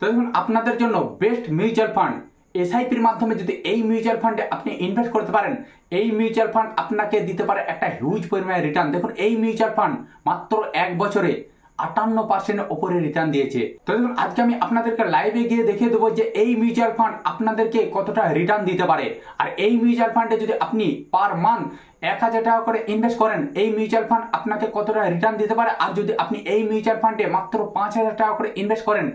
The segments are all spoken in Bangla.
তো দেখুন আপনাদের জন্য বেস্ট মিউচুয়াল ফান্ড এসআইপির মাধ্যমে যদি এই মিউচুয়াল ফান্ডে আপনি ইনভেস্ট করতে পারেন, এই মিউচুয়াল ফান্ড আপনাকে দিতে পারে একটা হিউজ পরিমাণে রিটার্ন দেখুন, এই মিউচুয়াল ফান্ড মাত্র এক বছরে আটান্ন পার্সেন্টের ওপরে রিটার্ন দিয়েছে। তো দেখুন, আজকে আমি আপনাদেরকে লাইভে গিয়ে দেখিয়ে দেবো যে এই মিউচুয়াল ফান্ড আপনাদেরকে কতটা রিটার্ন দিতে পারে। আর এই মিউচুয়াল ফান্ডে যদি আপনি পার মান্থ এক হাজার টাকা করে ইনভেস্ট করেন, এই মিউচুয়াল ফান্ড আপনাকে কতটা রিটার্ন দিতে পারে? আর যদি আপনি এই মিউচুয়াল ফান্ডে মাত্র পাঁচ হাজার টাকা করে ইনভেস্ট করেন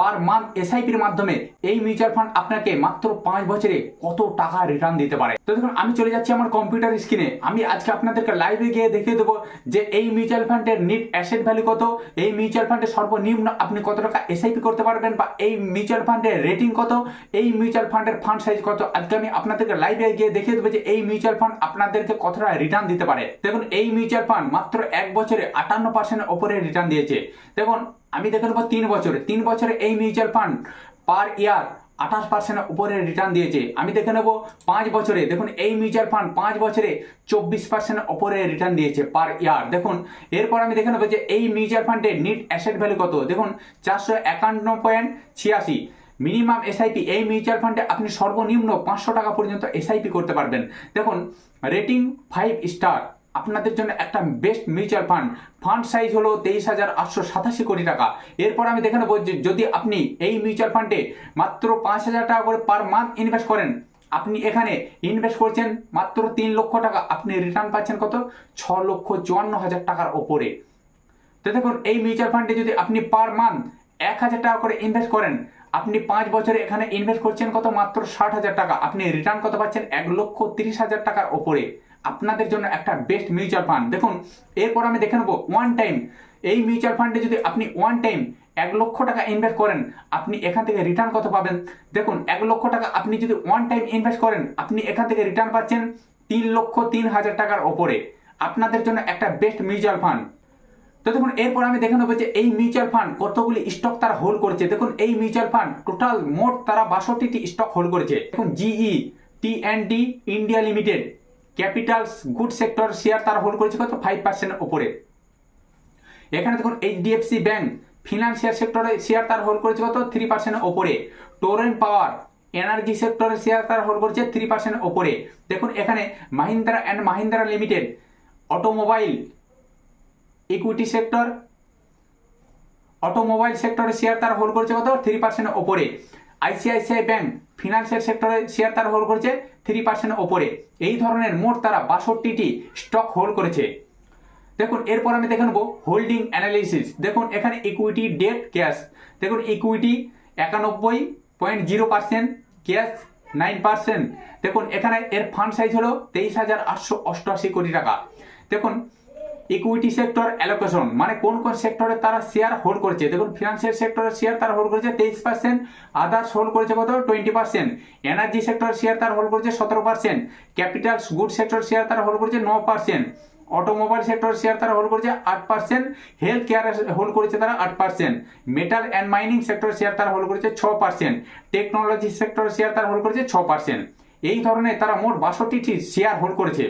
পার মান্থ এসআইপির মাধ্যমে এই মিউচুয়াল ফান্ড আপনাকে মাত্র পাঁচ বছরে কত টাকা রিটার্ন দিতে পারে? তো দেখুন, আমি চলে যাচ্ছি আমার কম্পিউটার স্ক্রিনে আমি আজকে আপনাদেরকে লাইভে গিয়ে দেখিয়ে দেবো যে এই মিউচুয়াল ফান্ডের নিট অ্যাসেট ভ্যালু কত, এই মিউচুয়াল ফান্ডের সর্বনিম্ন আপনি কত টাকা এসআইপি করতে পারবেন বা এই মিউচুয়াল ফান্ডের রেটিং কত, এই মিউচুয়াল ফান্ডের ফান্ড সাইজ কত। আজকে আমি আপনাদেরকে লাইভে গিয়ে দেখিয়ে দেবো যে এই মিউচুয়াল ফান্ড আপনাদেরকে কতটা রিটার্ন দিতে পারে। দেখুন, এই মিউচুয়াল ফান্ড মাত্র এক বছরে আটান্ন পার্সেন্টের ওপরে রিটার্ন দিয়েছে। দেখুন আমি দেখে নেব তিন বছরে। তিন বছরে এই মিউচুয়াল ফান্ড পার ইয়ার আঠাশ পার্সেন্টের উপরে রিটার্ন দিয়েছে। আমি দেখে নেব পাঁচ বছরে। দেখুন, এই মিউচুয়াল ফান্ড পাঁচ বছরে চব্বিশ পার্সেন্টের উপরে রিটার্ন দিয়েছে পার ইয়ার দেখুন, এরপর আমি দেখে নেব যে এই মিউচুয়াল ফান্ডের নিট অ্যাসেট ভ্যালু কত। দেখুন, চারশো একান্ন পয়েন্ট ছিয়াশি। মিনিমাম এসআইপি এই মিউচুয়াল ফান্ডে আপনি সর্বনিম্ন পাঁচশো টাকা পর্যন্ত এসআইপি করতে পারবেন। দেখুন রেটিং ফাইভ স্টার আপনাদের জন্য একটা best mutual fund fund size হলো তেইশ হাজার আটশো সাতাশি কোটি টাকা। এরপর আমি দেখে নেব যদি আপনি এই মিউচুয়াল ফান্ডে মাত্র পাঁচ হাজার টাকা করে পার মান্থ ইনভেস্ট করেন, আপনি এখানে ইনভেস্ট করছেন মাত্র তিন লক্ষ টাকা, আপনি রিটার্ন পাচ্ছেন কত? ছ লক্ষ চুয়ান্ন হাজার টাকার ওপরে। তো দেখুন, এই মিউচুয়াল ফান্ডে যদি আপনি পার মান্থ এক হাজার টাকা করে ইনভেস্ট করেন, আপনি পাঁচ বছরে এখানে ইনভেস্ট করছেন কত? মাত্র ষাট হাজার টাকা। আপনি রিটার্ন কত পাচ্ছেন? এক লক্ষ তিরিশ হাজার টাকার ওপরে। আপনাদের জন্য একটা বেস্ট মিউচুয়াল ফান্ড দেখুন, এরপর আমি দেখে নেব ওয়ান টাইম এই মিউচুয়াল ফান্ডে যদি আপনি ওয়ান টাইম এক লক্ষ টাকা ইনভেস্ট করেন, আপনি এখান থেকে রিটার্ন কত পাবেন? দেখুন, এক লক্ষ টাকা আপনি যদি ওয়ান টাইম ইনভেস্ট করেন, আপনি এখান থেকে রিটার্ন পাচ্ছেন তিন লক্ষ তিন হাজার টাকার ওপরে। আপনাদের জন্য একটা বেস্ট মিউচুয়াল ফান্ড তো দেখুন, এরপর আমি দেখে নেব যে এই মিউচুয়াল ফান্ড কতগুলি স্টক তারা হোল্ড করেছে। দেখুন, এই মিউচুয়াল ফান্ড টোটাল মোট তারা বাষট্টিটি স্টক হোল্ড করেছে। দেখুন GE T and D India limited capitals, good sector share তারা হোল্ড করেছে কত? ফাইভ পার্সেন্ট ওপরে এখানে দেখুন এইচডিএফসি ব্যাংক ফিনান্সিয়াল সেক্টরে শেয়ার তার হোল্ড করেছে কত? থ্রি পার্সেন্ট ওপরে টোরেন পাওয়ার এনার্জি সেক্টরের শেয়ার তার হোল্ড করেছে থ্রি পার্সেন্ট ওপরে দেখুন, এখানে Mahindra and Mahindra limited automobile equity sector automobile সেক্টরের শেয়ার তার হোল্ড করেছে কত? থ্রি পার্সেন্ট ওপরে আইসিআইসিআই ব্যাংক ফিনান্সিয়াল সেক্টরের শেয়ার তার হোল্ড করেছে থ্রি পার্সেন্ট ওপরে। এই ধরনের মোট তারা বাষট্টিটি স্টক হোল্ড করেছে। দেখুন, এরপর আমি দেখে নেব হোল্ডিং অ্যানালিসিস দেখুন, এখানে ইকুইটি ডেট ক্যাশ দেখুন ইকুইটি একানব্বই point zero percent cash nine percent দেখুন, এখানে এর ফান্ড সাইজ হলো তেইশ হাজার আটশো অষ্টআশি কোটি টাকা। দেখুন ইকুইটি সেক্টর অ্যালোকেশন মানে কোন কোন সেক্টরে তারা শেয়ার হোল্ড করেছে? দেখুন ফিনান্সিয়াল সেক্টরের শেয়ার তারা হোল্ড করেছে তেইশ পার্সেন্ট আদার্স হোল্ড করেছে কত? Twenty percent energy sector share তারা হোল্ড করেছে সতেরো percent capitals good sector share তারা হোল্ড করেছে ন পার্সেন্ট অটোমোবাইল সেক্টর শেয়ার তারা হোল্ড করেছে আট পার্সেন্ট হেলথ কেয়ার হোল্ড করেছে তারা আট percent metal and mining sector share তারা হোল্ড করেছে ছ পার্সেন্ট টেকনোলজি সেক্টর শেয়ার তারা হোল্ড করেছে ছ পার্সেন্ট এই ধরনের তারা মোট বাষট্টিটি শেয়ার হোল্ড করেছে।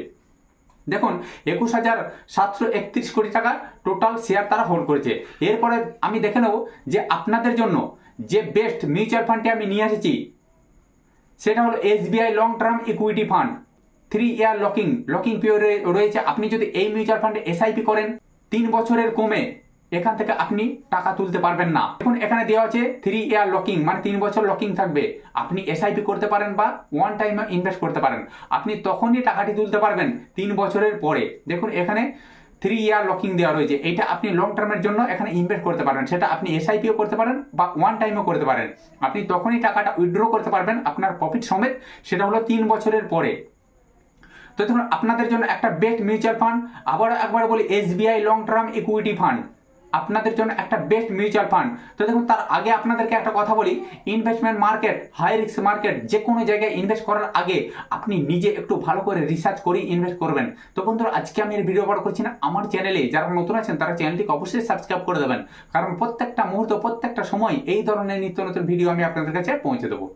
দেখুন, একুশ হাজার সাতশো একত্রিশ কোটি টাকা টোটাল শেয়ার তারা হোল্ড করেছে। এরপরে আমি দেখে নেব যে আপনাদের জন্য যে বেস্ট মিউচুয়াল ফান্ডটি আমি নিয়ে এসেছি, সেটা হলো SBI long term equity fund three year locking locking period রয়েছে। আপনি যদি এই মিউচুয়াল ফান্ডে এসআইপি করেন, তিন বছরের কমে এখান থেকে আপনি টাকা তুলতে পারবেন না। এখন এখানে দেওয়া আছে থ্রি ইয়ার লকিং মানে তিন বছর লকিং থাকবে। আপনি এসআইপি করতে পারেন বা ওয়ান টাইম ইনভেস্ট করতে পারেন। আপনি তখনই টাকাটি তুলতে পারবেন তিন বছরের পরে। দেখুন, এখানে থ্রি ইয়ার লকিং দেওয়া রয়েছে। এটা আপনি লং টার্মের জন্য এখানে ইনভেস্ট করতে পারেন সেটা আপনি এসআইপিও করতে পারেন বা ওয়ান টাইমও করতে পারেন। আপনি তখনই টাকাটা উইথড্র করতে পারবেন আপনার প্রফিট সমেত। সেটা হলো তিন বছরের পরে। তো দেখুন, আপনাদের জন্য একটা বেস্ট মিউচুয়াল ফান্ড আবার একবার বলি SBI long term equity fund আপনাদের জন্য একটা বেস্ট মিউচুয়াল ফান্ড তো দেখুন, তার আগে আপনাদেরকে একটা কথা বলি। Investment market high risk market যে কোনো জায়গায় ইনভেস্ট করার আগে আপনি নিজে একটু ভালো করে রিসার্চ করে ইনভেস্ট করবেন। তো বন্ধুরা, আজকে আমি এর ভিডিও বড় করছি না। আমার চ্যানেলে যারা নতুন আছেন, তারা চ্যানেলটিকে অবশ্যই সাবস্ক্রাইব করে দেবেন। কারণ প্রত্যেকটা মুহূর্ত, প্রত্যেকটা সময় এই ধরনের নিত্য নতুন ভিডিও আমি আপনাদের কাছে পৌঁছে দেবো।